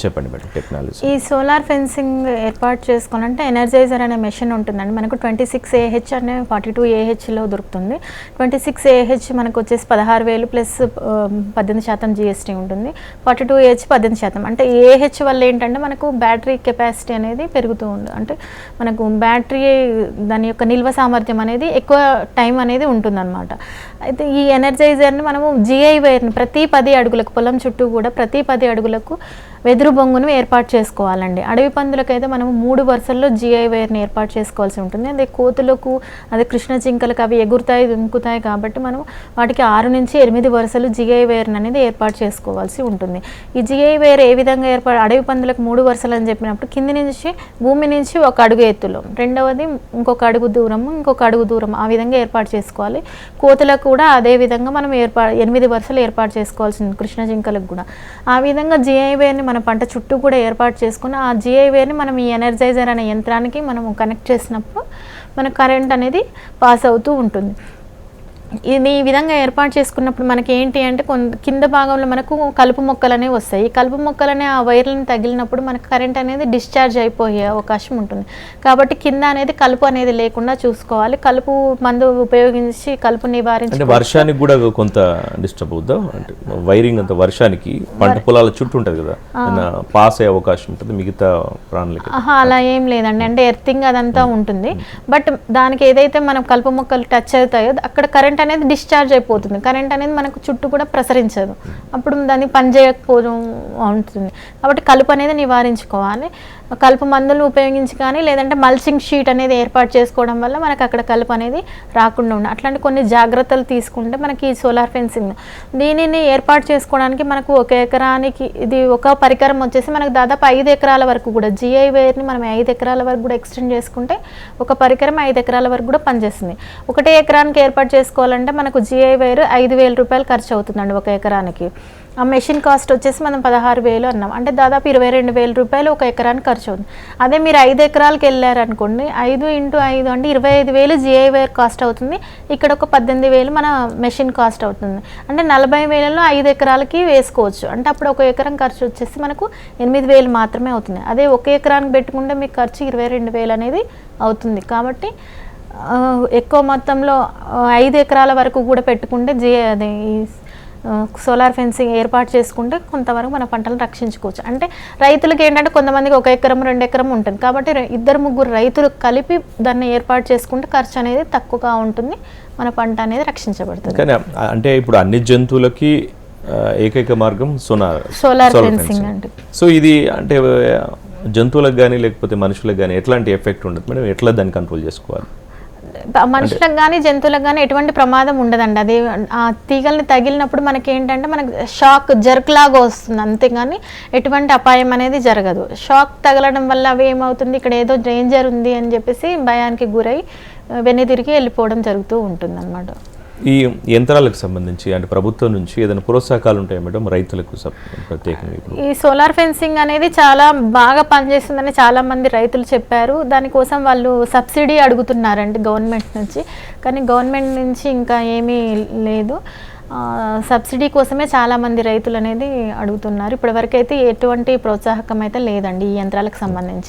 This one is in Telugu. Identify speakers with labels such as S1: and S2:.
S1: చెప్పండి మేడం టెక్నాలజీ.
S2: ఈ సోలార్ ఫెన్సింగ్ ఏర్పాటు చేసుకోవాలంటే ఎనర్జైజర్ అనే మెషిన్ ఉంటుందండి. మనకు ట్వంటీ సిక్స్ ఏహెచ్ అనే ఫార్టీ టూ ఏహెచ్లో దొరుకుతుంది. ట్వంటీ సిక్స్ ఏహెచ్ మనకు వచ్చేసి పదహారు వేలు ప్లస్ పద్దెనిమిది శాతం జిఎస్టీ ఉంటుంది. ఫార్టీ టూ ఏహెచ్ పద్దెనిమిది శాతం. అంటే ఏహెచ్ వల్ల ఏంటంటే మనకు బ్యాటరీ కెపాసిటీ అనేది పెరుగుతూ ఉంది అంటే మనకు బ్యాటరీ దాని యొక్క నిల్వ సామర్థ్యం అనేది ఎక్కువ టైం అనేది ఉంటుందన్నమాట. అయితే ఈ ఎనర్జైజర్ని మనము జిఐ వైర్ని ప్రతి పది అడుగులకు పొలం చుట్టూ కూడా ప్రతి పది అడుగులకు వెదురు బొంగును ఏర్పాటు చేసుకోవాలండి. అడవి పందులకైతే మనము మూడు వరుసల్లో జిఐ వైర్ని ఏర్పాటు చేసుకోవాల్సి ఉంటుంది. అదే కోతులకు అదే కృష్ణ జింకలకు అవి ఎగురుతాయి దుంకుతాయి కాబట్టి మనం వాటికి ఆరు నుంచి ఎనిమిది వరుసలు జిఐ వైర్ని అనేది ఏర్పాటు చేసుకోవాల్సి ఉంటుంది. ఈ జిఐ వైర్ ఏ విధంగా ఏర్పాటు అడవి పందులకు మూడు వరుసలు అని చెప్పినప్పుడు కింది నుంచి భూమి నుంచి ఒక అడుగు ఎత్తులో రెండవది ఇంకొక అడుగు దూరము ఇంకొక అడుగు దూరం ఆ విధంగా ఏర్పాటు చేసుకోవాలి. కోతులకు కూడా అదే విధంగా మనం ఏర్పా ఎనిమిది వరుసలు ఏర్పాటు చేసుకోవాల్సింది కృష్ణ జింకలకు కూడా. ఆ విధంగా జిఐ వేర్ని మన పంట చుట్టూ కూడా ఏర్పాటు చేసుకుని ఆ జిఐ మనం ఈ ఎనర్జైజర్ అనే యంత్రానికి మనం కనెక్ట్ చేసినప్పుడు మన కరెంట్ అనేది పాస్ అవుతూ ఉంటుంది. ఇది ఈ విధంగా ఏర్పాటు చేసుకున్నప్పుడు మనకి ఏంటి అంటే కొంత కింద భాగంలో మనకు కలుపు మొక్కలు అనేవి వస్తాయి. ఈ కలుపు మొక్కలు అనే ఆ వైర్లను తగిలినప్పుడు మనకు కరెంట్ అనేది డిశ్చార్జ్ అయిపోయే అవకాశం ఉంటుంది. కాబట్టి కింద అనేది కలుపు అనేది లేకుండా చూసుకోవాలి. కలుపు మందు ఉపయోగించి కలుపు నివారించి
S1: వర్షానికి కూడా కొంత డిస్టర్బ్ అవుద్దా? అంటే వైరింగ్ అంత వర్షానికి పంట పొలాల చుట్టూ ఉంటుంది కదా? పాస్ అయ్యే అవకాశం ఉంటుంది? మిగతా ప్రాణులకి?
S2: అలా ఏం లేదండి. అంటే ఎర్తింగ్ అదంతా ఉంటుంది. బట్ దానికి ఏదైతే మనం కలుపు మొక్కలు టచ్ అవుతాయో అక్కడ కరెంట్ అనేది డిశ్చార్జ్ అయిపోతుంది. కరెంట్ అనేది మనకు చుట్టూ కూడా ప్రసరించదు. అప్పుడు దాన్ని పని చేయకపోవడం ఉంటుంది. కాబట్టి కలుపు అనేది నివారించుకోవాలి. కలుపు మందులు ఉపయోగించి కానీ లేదంటే మల్చింగ్ షీట్ అనేది ఏర్పాటు చేసుకోవడం వల్ల మనకు అక్కడ కలుపు అనేది రాకుండా ఉండే అట్లాంటి కొన్ని జాగ్రత్తలు తీసుకుంటే మనకి ఈ సోలార్ ఫెన్సింగ్ దీనిని ఏర్పాటు చేసుకోవడానికి మనకు ఒక ఎకరానికి ఇది ఒక పరికరం వచ్చేసి మనకు దాదాపు ఐదు ఎకరాల వరకు కూడా జిఐ వేర్ని మనం ఐదు ఎకరాల వరకు కూడా ఎక్స్టెండ్ చేసుకుంటే ఒక పరికరం ఐదు ఎకరాల వరకు కూడా పనిచేస్తుంది. ఒకటే ఎకరానికి ఏర్పాటు చేసుకోవాలంటే మనకు జిఐ వైర్ ఐదు వేల రూపాయలు ఖర్చు అవుతుందండి ఒక ఎకరానికి. ఆ మెషిన్ కాస్ట్ వచ్చేసి మనం పదహారు వేలు అన్నాం. అంటే దాదాపు ఇరవై రెండు వేల రూపాయలు ఒక ఎకరానికి ఖర్చు అవుతుంది. అదే మీరు ఐదు ఎకరాలకు వెళ్ళారనుకోండి ఐదు ఇంటూ ఐదు అంటే ఇరవై ఐదు వేలు జిఐ వైర్ కాస్ట్ అవుతుంది. ఇక్కడ ఒక పద్దెనిమిది వేలు మన మెషిన్ కాస్ట్ అవుతుంది. అంటే నలభై వేలలో ఐదు ఎకరాలకి వేసుకోవచ్చు. అంటే అప్పుడు ఒక ఎకరం ఖర్చు వచ్చేసి మనకు ఎనిమిది వేలు మాత్రమే అవుతుంది. అదే ఒక ఎకరానికి పెట్టుకుంటే మీకు ఖర్చు ఇరవై రెండు వేలు అనేది అవుతుంది. కాబట్టి ఎక్కువ మొత్తంలో ఐదు ఎకరాల వరకు కూడా పెట్టుకుంటే జే అదే సోలార్ ఫెన్సింగ్ ఏర్పాటు చేసుకుంటే కొంతవరకు మన పంటలను రక్షించుకోవచ్చు. అంటే రైతులకి ఏంటంటే కొంతమందికి ఒక ఎకరం రెండు ఎకరం ఉంటుంది. కాబట్టి ఇద్దరు ముగ్గురు రైతులు కలిపి దాన్ని ఏర్పాటు చేసుకుంటే ఖర్చు అనేది తక్కువగా ఉంటుంది. మన పంట అనేది రక్షించబడుతుంది.
S1: కానీ అంటే ఇప్పుడు అన్ని జంతువులకి ఏకైక మార్గం సోనార్
S2: సోలార్ ఫెన్సింగ్. అంటే
S1: సో ఇది అంటే జంతువులకు కానీ లేకపోతే మనుషులకు కానీ ఎట్లాంటి ఎఫెక్ట్ ఉండదు మేడం? ఎట్లా దాన్ని కంట్రోల్ చేసుకోవాలి?
S2: మనుషులకు కానీ జంతువులకు కానీ ఎటువంటి ప్రమాదం ఉండదండి. అది ఆ తీగల్ని తగిలినప్పుడు మనకి ఏంటంటే మనకు షాక్ జర్క్ లాగా వస్తుంది. అంతేగాని ఎటువంటి అపాయం అనేది జరగదు. షాక్ తగలడం వల్ల అవి ఏమవుతుంది? ఇక్కడ ఏదో డేంజర్ ఉంది అని చెప్పేసి భయానికి గురై వెనుదిరిగి వెళ్ళిపోవడం జరుగుతూ ఉంటుంది
S1: ఈ యంత్రాలకు సంబంధించి అంటే ప్రభుత్వం నుంచి ఏదైనా ప్రోత్సాహకాలు ఉంటాయి మేడం? రైతులకు ప్రత్యేకంగా
S2: ఈ సోలార్ ఫెన్సింగ్ అనేది చాలా బాగా పనిచేస్తుందని చాలా మంది రైతులు చెప్పారు. దానికోసం వాళ్ళు సబ్సిడీ అడుగుతున్నారండి గవర్నమెంట్ నుంచి. కానీ గవర్నమెంట్ నుంచి ఇంకా ఏమీ లేదు. సబ్సిడీ కోసమే చాలా మంది రైతులు అనేది అడుగుతున్నారు. ఇప్పటివరకు అయితే ఎటువంటి ప్రోత్సాహకం అయితే లేదండి ఈ యంత్రాలకు సంబంధించి.